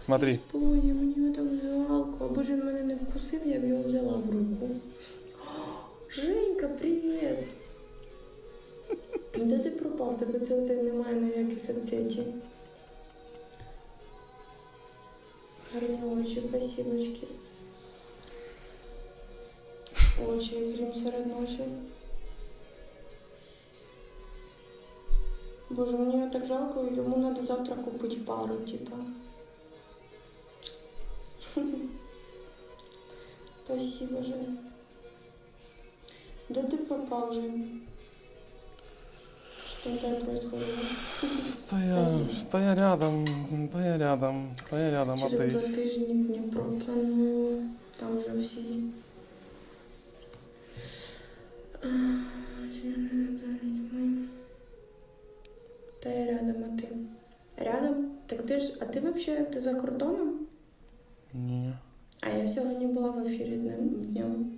Смотри. Боже, мені так жалко. Ж він мене не вкусив, я б його взяла в руку. Женька, привіт! Де ти пропав? Тебе цілий день немає ніяких соцсеті. Гарні очі, спасибочки. Очі, грім серед ночі. Боже, мені так жалко, йому треба завтра купити пару, типа. Спасибо, Жень. Да ты пропал, Жень. Что там происходит? Та я, та я рядом, та я рядом, та я рядом, а Через ти? два тижні Дніпро планую. Там вже всі. Та я рядом, а ти? Рядом? Так ти ж, а ти взагалі ти за кордоном? Ні. А я сьогодні була в ефірі днем. днем.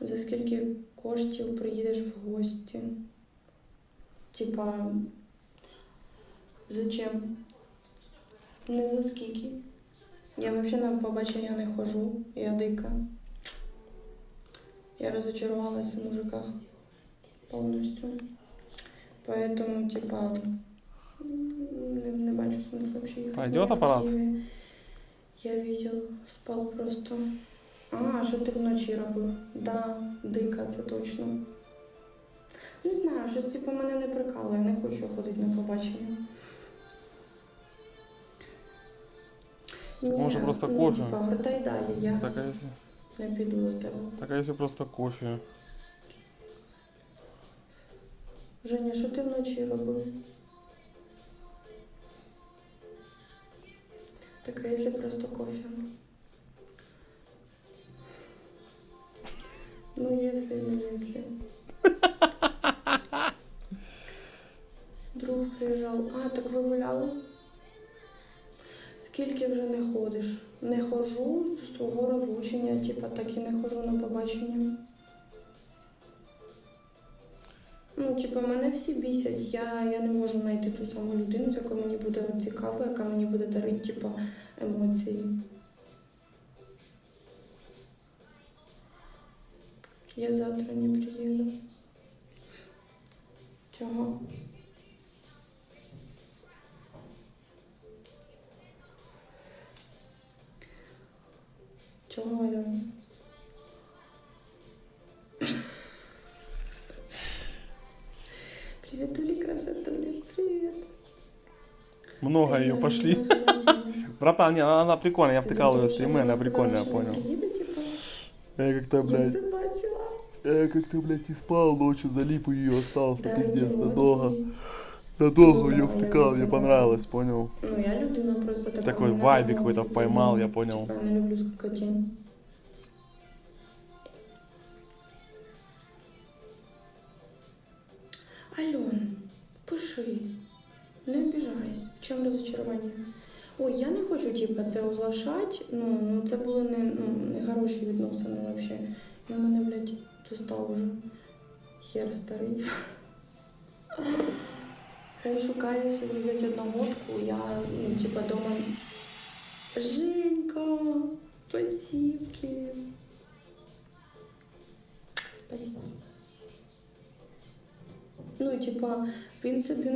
За скільки коштів приїдеш в гості? Типа, зачем? Не за скільки. Я взагалі на побачення не ходжу, я дика. Я розочарувалася в мужиках повністю. Поэтому, типа, не, не бачу смысла вообще їхати. Пойдет в аппарат? Я видел, спал просто. А, що ти вночі робив? Да, дика, це точно. Не знаю, щось типу мене не прикалує, не хочу ходити на побачення. Так може просто ну, кофе? Типа, гортай далі, я Так а якщо, не піду до тебе. так а якщо просто кофе? Женя, що ти вночі робив? Так, а якщо просто кофе? Ну, если, ну, если. Друг приїжджав. А, так ви гуляли? Скільки вже не ходиш? Не ходжу з свого розлучення, типа так і не ходжу на побачення. Ну, типа, мене всі бісять. Я, я не можу знайти ту саму людину, з якою мені буде цікаво, яка мені буде дарити, типа, емоції. Я завтра не приїду. Чого? Чого, Альона? Привет, Ули, красотули, привет. Много ее пошли. Братан, не, она, она прикольная, я втыкал ее в стримы, она прикольная, я понял. Приїде, типа, Я как-то, я блядь, все бачила. я как-то, блядь, не спал ночью, залип у ее остался, Да, пиздец, емоції. надолго. Надолго Ну ее да, втыкал, я мне не понравилось, понял. Ну, я людина просто така. Такой мене вайбик емоції какой-то поймал, я люблю. понял. Типа, я не люблю скукотень. Альон, пиши. Не обіжайся. В чому розочарування? Ой, я не хочу, типа, це оглашати. Ну, ну це були не, ну, не хороші відносини взагалі. В мене, блядь, достав уже. Хер старий. Хай шукає собі блядь, одногодку, я, ну, типа, дома. Женька, спасибки. Спасибо. Ну, типа, він собі